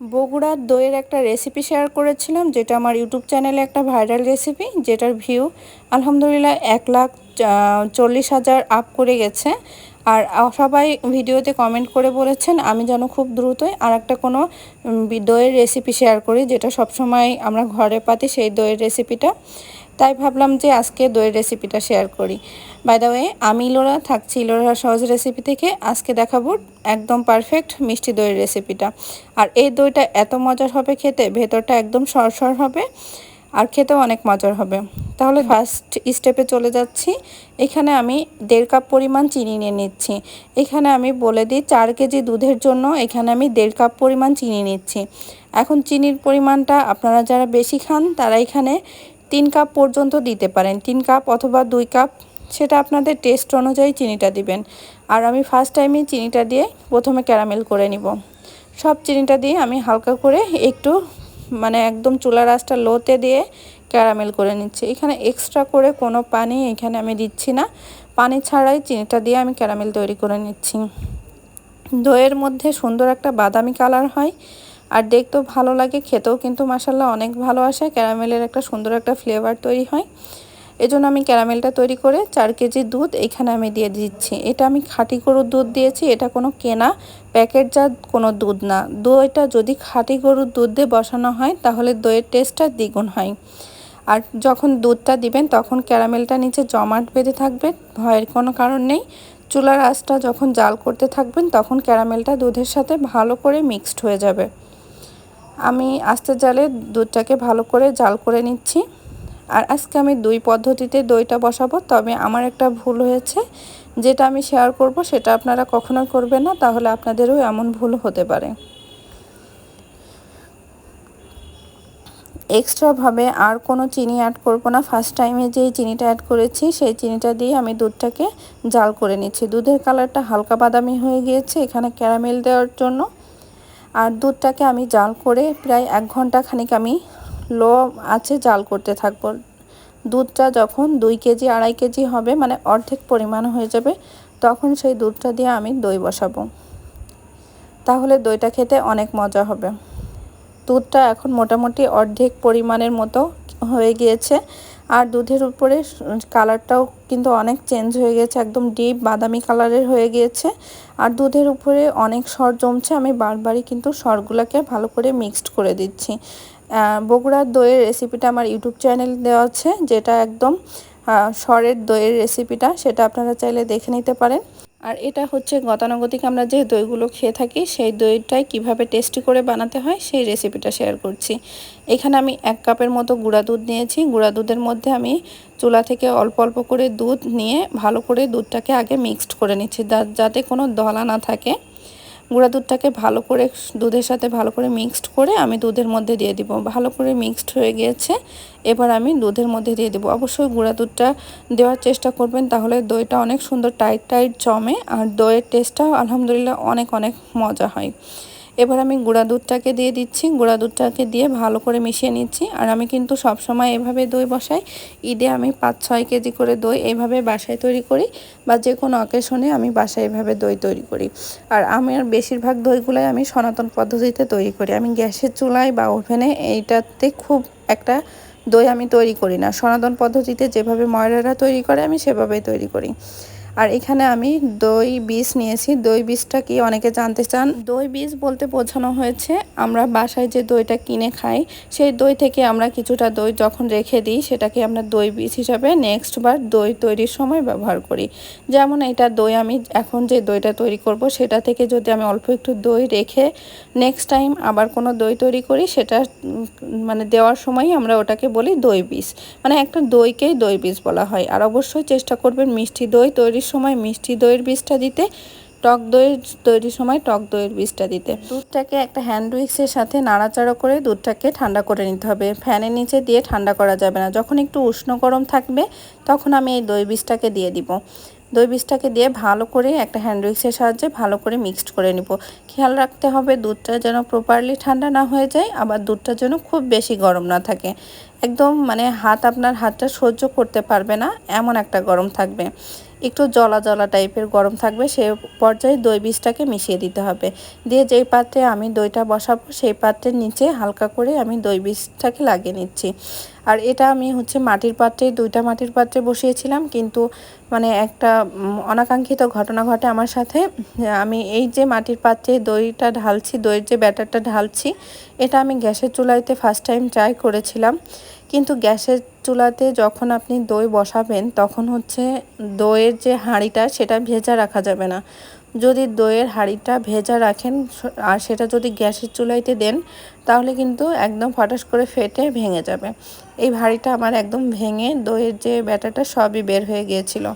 বগুড়ার দইয়ের একটা রেসিপি শেয়ার করেছিলাম, যেটা আমার ইউটিউব চ্যানেলে একটা ভাইরাল রেসিপি যেটার ভিউ আলহামদুলিল্লাহ এক লাখ চল্লিশ হাজার আপ করে গেছে। আর সবাই ভিডিওতে কমেন্ট করে বলেছেন, আমি যেন খুব দ্রুতই আর একটা কোনো দইয়ের রেসিপি শেয়ার করি, যেটা সবসময় আমরা ঘরে পাতি সেই দইয়ের রেসিপিটা তাই ভাবলাম যে আজকে দইয়ের রেসিপিটা শেয়ার করি। বাই দ্য ওয়ে আমি ইলোরা থাকছি ইলোরা সহজ রেসিপি থেকে। আজকে দেখাবো একদম পারফেক্ট মিষ্টি দইয়ের রেসিপিটা আর এই দইটা এত মজার হবে খেতে, ভেতরটা একদম সরসর হবে, আর খেতেও অনেক মজার হবে। তাহলে ফার্স্ট স্টেপে চলে যাচ্ছি। এখানে আমি দেড় কাপ পরিমাণ চিনি নিয়ে নিচ্ছি। এখানে আমি বলে দিই চার কেজি দুধের জন্য এখানে আমি দেড় কাপ পরিমাণ চিনি নিচ্ছি। এখন চিনির পরিমাণটা আপনারা যারা বেশি খান তারা এখানে তিন কাপ পর্যন্ত দিতে পারেন, তিন কাপ অথবা দুই কাপ, সেটা আপনাদের টেস্ট অনুযায়ী চিনিটা দিবেন। আর আমি ফার্স্ট টাইমে চিনিটা দিয়ে প্রথমে ক্যারামেল করে নিব। সব চিনিটা দিয়ে আমি হালকা করে একটু মানে একদম চুলার আঁচটা লোতে দিয়ে ক্যারামেল করে নিচ্ছি। এখানে এক্সট্রা করে কোনো পানি এখানে আমি দিচ্ছি না। পানি ছাড়াই চিনিটা দিয়ে আমি ক্যারামেল তৈরি করে নিচ্ছি। দইয়ের মধ্যে সুন্দর একটা বাদামি কালার হয়। আর দেখতেও ভালো লাগে, খেতেও কিন্তু মাসাল্লাহ অনেক ভালো আসে। ক্যারামেলের একটা সুন্দর একটা ফ্লেভার তৈরি হয়। এজন্য আমি ক্যারামেলটা তৈরি করে চার কেজি দুধ এখানে আমি দিয়ে দিচ্ছি। এটা আমি খাঁটি গরুর দুধ দিয়েছি, এটা কোনো কেনা প্যাকেটজাত কোনো দুধ না। দইটা যদি খাঁটি গরুর দুধ দিয়ে বসানো হয়, তাহলে দইয়ের টেস্টটা দ্বিগুণ হয়। আর যখন দুধটা দিবেন, তখন ক্যারামেলটা নিচে জমাট বেঁধে থাকবে, ভয়ের কোনো কারণ নেই। চুলার আঁচটা যখন জাল করতে থাকবেন, তখন ক্যারামেলটা দুধের সাথে ভালো করে মিক্সড হয়ে যাবে। আমি আস্তে জালে দুধটাকে ভালো করে জাল করে নিচ্ছি। আর আজকে আমি দুই পদ্ধতিতে দইটা বসাবো, তবে আমার একটা ভুল হয়েছে। যেটা আমি শেয়ার করব, সেটা আপনারা কখনো করবেন না, তাহলে আপনাদেরও এমন ভুল হতে পারে। এক্সট্রাভাবে আর কোনো চিনি অ্যাড করব না। ফার্স্ট টাইমে যেই চিনিটা অ্যাড করেছি, সেই চিনিটা দিয়ে আমি দুধটাকে জাল করে নিচ্ছি। দুধের কালারটা হালকা বাদামি হয়ে গিয়েছে, এখানে ক্যারামেল দেওয়ার জন্য। আর দুধটাকে আমি জাল করে প্রায় এক ঘণ্টা খানিক আমি লো আছে জাল করতে থাকব। দুধটা যখন দুই কেজি, আড়াই কেজি হবে মানে অর্ধেক পরিমাণ হয়ে যাবে, তখন সেই দুধটা দিয়ে আমি দই বসাবো। তাহলে দইটা খেতে অনেক মজা হবে। দুধটা এখন মোটামুটি অর্ধেক পরিমাণের মতো হয়ে গিয়েছে। আর দুধের উপরে কালারটাও কিন্তু অনেক চেঞ্জ হয়ে গেছে, একদম ডিপ বাদামি কালারের হয়ে গিয়েছে। আর দুধের উপরে অনেক সর জমছে, আমি বারবারই কিন্তু সরগুলোকে ভালো করে মিক্সড করে দিচ্ছি। বগুড়ার দইয়ের রেসিপিটা আমার ইউটিউব চ্যানেল দেওয়া আছে, যেটা একদম সরের দইয়ের রেসিপিটা সেটা আপনারা চাইলে দেখে নিতে পারেন। আর এটা হচ্ছে গতানুগতিক আমরা যে দইগুলো খেয়ে থাকি, সেই দইটাই কীভাবে টেস্টি করে বানাতে হয়, সেই রেসিপিটা শেয়ার করছি। এখানে আমি এক কাপের মতো গুঁড়া দুধ নিয়েছি। গুঁড়া দুধের মধ্যে আমি চুলা থেকে অল্প অল্প করে দুধ নিয়ে ভালো করে দুধটাকে আগে মিক্সড করে নিচ্ছি যাতে কোনো দলা না থাকে। গুঁড়া দুধটাকে ভালো করে দুধের সাথে ভালো করে মিক্সড করে আমি দুধের মধ্যে দিয়ে দিব। ভালো করে মিক্সড হয়ে গিয়েছে, এবার আমি দুধের মধ্যে দিয়ে দেবো। অবশ্যই গুঁড়া দুধটা দেওয়ার চেষ্টা করবেন, তাহলে দইটা অনেক সুন্দর, টাইট টাইট জমে, আর দইয়ের টেস্টটাও আলহামদুলিল্লাহ অনেক অনেক মজা হয়। এবার আমি গুঁড়া দুধটাকে দিয়ে দিচ্ছি। গুঁড়া দুধটাকে দিয়ে ভালো করে মিশিয়ে নিচ্ছি। আর আমি কিন্তু সব সময় এভাবে দই বসাই। ঈদে আমি পাঁচ ছয় কেজি করে দই এভাবে বাসায় তৈরি করি বা যে কোনো অকেশনে আমি বাসায় এভাবে দই তৈরি করি। আর আমার বেশিরভাগ দইগুলাই আমি সনাতন পদ্ধতিতে তৈরি করি। আমি গ্যাসের চুলায় বা ওভেনে এইটাতে খুব একটা দই আমি তৈরি করি না। সনাতন পদ্ধতিতে যেভাবে ময়রারা তৈরি করে, আমি সেভাবেই তৈরি করি। আর এখানে আমি দই বীজ নিয়েছি। দই বীজটা কি অনেকে জানতে চান? দই বীজ বলতে বোঝানো হয়েছে, আমরা বাসায় যে দইটা কিনে খাই, সেই দই থেকে আমরা কিছুটা দই যখন রেখে দিই, সেটাকে আমরা দই বীজ হিসাবে নেক্সট বার দই তৈরির সময় ব্যবহার করি। যেমন এটা দই আমি এখন যে দইটা তৈরি করব, সেটা থেকে যদি আমি অল্প একটু দই রেখে নেক্সট টাইম আবার কোনো দই তৈরি করি, সেটা মানে দেওয়ার সময় আমরা ওটাকে বলি দই বীজ। মানে একটা দইকেই দই বীজ বলা হয়। আর অবশ্যই চেষ্টা করবেন মিষ্টি দই তৈরির সময় মিষ্টি দইয়ের বীজটা দিতে, টক দইয়ের তৈরির সময় টক দইয়ের বীজটা দিতে। দুধটাকে একটা হ্যান্ড উইক্সের সাথে নাড়াচাড়া করে দুধটাকে ঠান্ডা করে নিতে হবে। ফ্যানের নিচে দিয়ে ঠান্ডা করা যাবে না। যখন একটু উষ্ণ গরম থাকবে, তখন আমি এই দই বীজটাকে দিয়ে দিব। দই বীজটাকে দিয়ে ভালো করে একটা হ্যান্ড উইক্সের সাহায্যে ভালো করে মিক্সড করে নিব। খেয়াল রাখতে হবে দুধটা যেন প্রপারলি ঠান্ডা না হয়ে যায়, আবার দুধটা যেন খুব বেশি গরম না থাকে। একদম মানে হাত আপনার হাতটা সহ্য করতে পারবে না, এমন একটা গরম থাকবে। একটু জলা জলা টাইপের গরম থাকবে, সে পর্যায়ে দই বীজটাকে মিশিয়ে দিতে হবে। দিয়ে যেই পাত্রে আমি দইটা বসাবো, সেই পাত্রের নিচে হালকা করে আমি দই বীজটাকে লাগিয়ে নিচ্ছি। আর এটা আমি হচ্ছে মাটির পাত্রে, দুইটা মাটির পাত্রে বসিয়েছিলাম, কিন্তু মানে একটা অনাকাঙ্ক্ষিত ঘটনা ঘটে আমার সাথে। আমি এই যে মাটির পাত্রে দইটা ঢালছি, দইয়ের যে ব্যাটারটা ঢালছি, এটা আমি গ্যাসের চুলাইতে ফার্স্ট টাইম ট্রাই করেছিলাম। কিন্তু গ্যাসের চুলাতে যখন আপনি দই বসাবেন, তখন হচ্ছে দইয়ের যে হাঁড়িটা, সেটা ভেজা রাখা যাবে না। যদি দইয়ের হাঁড়িটা ভেজা রাখেন, আর সেটা যদি গ্যাসের চুলাইতে দেন, তাহলে কিন্তু একদম ফটাস করে ফেটে ভেঙে যাবে। এই হাঁড়িটা আমার একদম ভেঙে দইয়ের যে ব্যাটারটা, সবই বের হয়ে গিয়েছিল।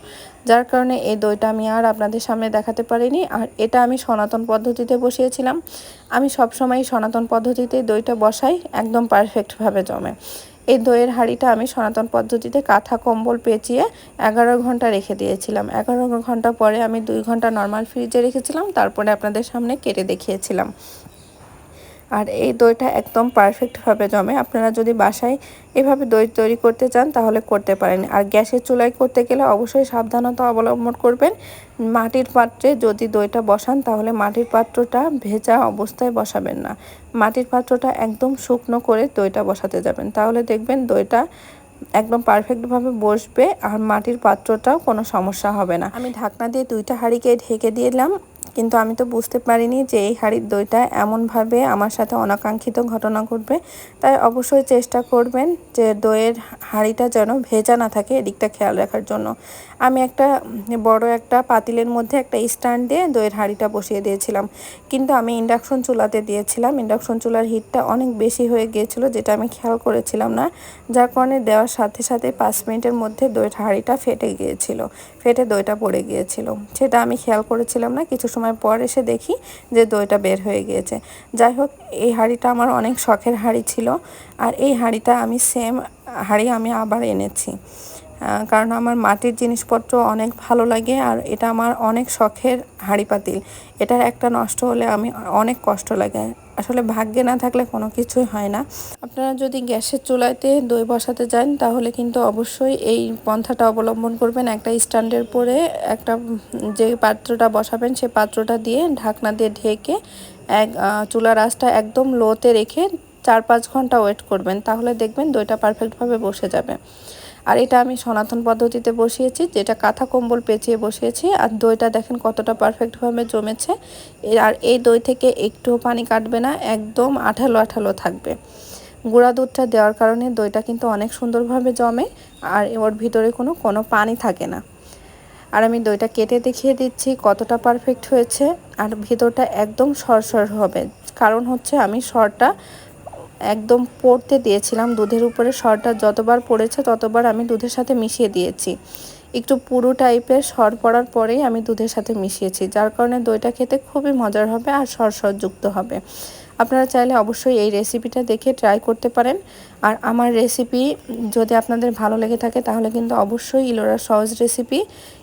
যার কারণে এই দইটা আমি আর আপনাদের সামনে দেখাতে পারিনি। আর এটা আমি সনাতন পদ্ধতিতে বসিয়েছিলাম। আমি সবসময় সনাতন পদ্ধতিতে দইটা বসাই, একদম পারফেক্টভাবে জমে। এই দইয়ের হাঁড়িটা আমি সনাতন পদ্ধতিতে কাঁথা কম্বল পেঁচিয়ে এগারো ঘণ্টা রেখে দিয়েছিলাম। এগারো ঘণ্টা পরে আমি দুই ঘণ্টা নর্মাল ফ্রিজে রেখেছিলাম, তারপরে আপনাদের সামনে কেটে দেখিয়েছিলাম। আর এই দইটা একদম পারফেক্টভাবে জমে। আপনারা যদি বাসায় এভাবে দই তৈরি করতে চান, তাহলে করতে পারেন। আর গ্যাসের চুলায় করতে গেলে অবশ্যই সাবধানতা অবলম্বন করবেন। মাটির পাত্রে যদি দইটা বসান, তাহলে মাটির পাত্রটা ভেজা অবস্থায় বসাবেন না। মাটির পাত্রটা একদম শুকনো করে দইটা বসাতে যাবেন। তাহলে দেখবেন দইটা একদম পারফেক্টভাবে বসবে আর মাটির পাত্রটাও কোনো সমস্যা হবে না। আমি ঢাকনা দিয়ে দুইটা হাঁড়িকে ঢেকে দিলাম। কিন্তু আমি তো বুঝতে পারিনি যে এই হাঁড়ির দইটা এমনভাবে আমার সাথে অনাকাঙ্ক্ষিত ঘটনা ঘটবে। তাই অবশ্যই চেষ্টা করবেন যে দইয়ের হাঁড়িটা যেন ভেজা না থাকে এদিকটা খেয়াল রাখার জন্য। আমি একটা বড় একটা পাতিলের মধ্যে একটা স্ট্যান্ড দিয়ে দইয়ের হাঁড়িটা বসিয়ে দিয়েছিলাম। কিন্তু আমি ইন্ডাকশন চুলাতে দিয়েছিলাম। ইন্ডাকশন চুলার হিটটা অনেক বেশি হয়ে গিয়েছিল, যেটা আমি খেয়াল করেছিলাম না। যার কারণে দেওয়ার সাথে সাথে পাঁচ মিনিটের মধ্যে দইয়ের হাঁড়িটা ফেটে গিয়েছিল, ফেটে দইটা পড়ে গিয়েছিল। সেটা আমি খেয়াল করেছিলাম না, কিছু সময় পর এসে দেখি যে দইটা বের হয়ে গিয়েছে। যাই হোক, এই হাঁড়িটা আমার অনেক শখের হাঁড়ি ছিল। আর এই হাঁড়িটা আমি সেম হাঁড়ি আমি আবার এনেছি। কারণ আমার মাটির জিনিসপত্র অনেক ভালো লাগে আর এটা আমার অনেক শখের হাঁড়ি পাতিল এটার একটা নষ্ট হলে আমি অনেক কষ্ট লাগে। আসলে ভাগ্যে না থাকলে কোনো কিছুই হয় না। আপনারা যদি গ্যাসের চুলাইতে দই বসাতে যান, তাহলে কিন্তু অবশ্যই এই পন্থাটা অবলম্বন করবেন। একটা স্ট্যান্ডের পরে একটা যে পাত্রটা বসাবেন, সে পাত্রটা দিয়ে ঢাকনা দিয়ে ঢেকে এক চুলার আঁচটা একদম লোতে রেখে চার পাঁচ ঘণ্টা ওয়েট করবেন। তাহলে দেখবেন দইটা পারফেক্টভাবে বসে যাবে। আর এটা আমি সনাতন পদ্ধতিতে বসিয়েছি, যেটা কাঁথা কম্বল পেঁচিয়ে বসিয়েছি, আর দইটা দেখেন কতটা পারফেক্টভাবে জমেছে। আর এই দই থেকে একটুও পানি কাটবে না, একদম আঠালো আঠালো থাকবে। গুঁড়া দুধটা দেওয়ার কারণে দইটা কিন্তু অনেক সুন্দরভাবে জমে, আর ওর ভিতরে কোনো কোনো পানি থাকে না। আর আমি দইটা কেটে দেখিয়ে দিচ্ছি কতটা পারফেক্ট হয়েছে, আর ভিতরটা একদম সরসর হবে। কারণ হচ্ছে আমি সরটা একদম পড়তে দিয়েছিলাম। দুধের উপরে সরটা যতবার পড়েছে ততবার আমি দুধের সাথে মিশিয়ে দিয়েছি। একটু পুরো টাইপের সর পড়ার পরেই আমি দুধের সাথে মিশিয়েছি, যার কারণে দইটা খেতে খুবই মজার হবে আর সর সরযুক্ত হবে। আপনারা চাইলে অবশ্যই এই রেসিপিটা দেখে ট্রাই করতে পারেন। আর আমার রেসিপি যদি আপনাদের ভালো লেগে থাকে, তাহলে কিন্তু অবশ্যই ইলোরা সহজ রেসিপি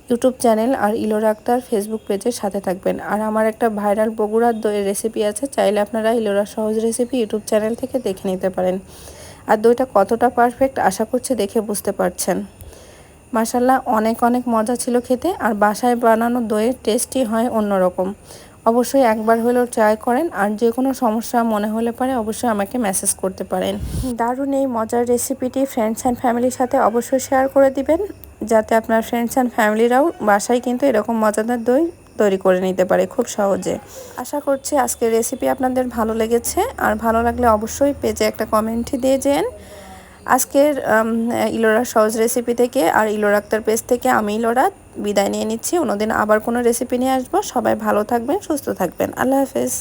ইউটিউব চ্যানেল আর ইলোরা আক্তার ফেসবুক পেজের সাথে থাকবেন। আর আমার একটা ভাইরাল বগুড়ার দইয়ের রেসিপি আছে, চাইলে আপনারা ইলোরা সহজ রেসিপি ইউটিউব চ্যানেল থেকে দেখে নিতে পারেন। আর দইটা কতটা পারফেক্ট আশা করছি দেখে বুঝতে পারছেন। মাসাল্লাহ অনেক অনেক মজা ছিল খেতে, আর বাসায় বানানো দইয়ের টেস্টই হয় অন্যরকম। অবশ্যই একবার হলেও ট্রাই করেন আর যে কোনো সমস্যা মনে হলে পারে অবশ্যই আমাকে মেসেজ করতে পারেন। দারুণ এই মজার রেসিপিটি ফ্রেন্ডস অ্যান্ড ফ্যামিলির সাথে অবশ্যই শেয়ার করে দিবেন, যাতে আপনার ফ্রেন্ডস অ্যান্ড ফ্যামিলিরাও বাসায় কিন্তু এরকম মজাদার দই তৈরি করে নিতে পারে খুব সহজে। আশা করছি আজকের রেসিপি আপনাদের ভালো লেগেছে, আর ভালো লাগলে অবশ্যই পেজে একটা কমেন্ট দিয়ে যেন। আজকের ইলোরা সহজ রেসিপি থেকে আর ইলোর আক্তার পেজ থেকে আমি ইলোরা বিদায় নিয়ে নিচ্ছি। অন্যদিন আবার কোনো রেসিপি নিয়ে আসব। সবাই ভালো থাকবেন, সুস্থ থাকবেন। আল্লাহ হাফেজ।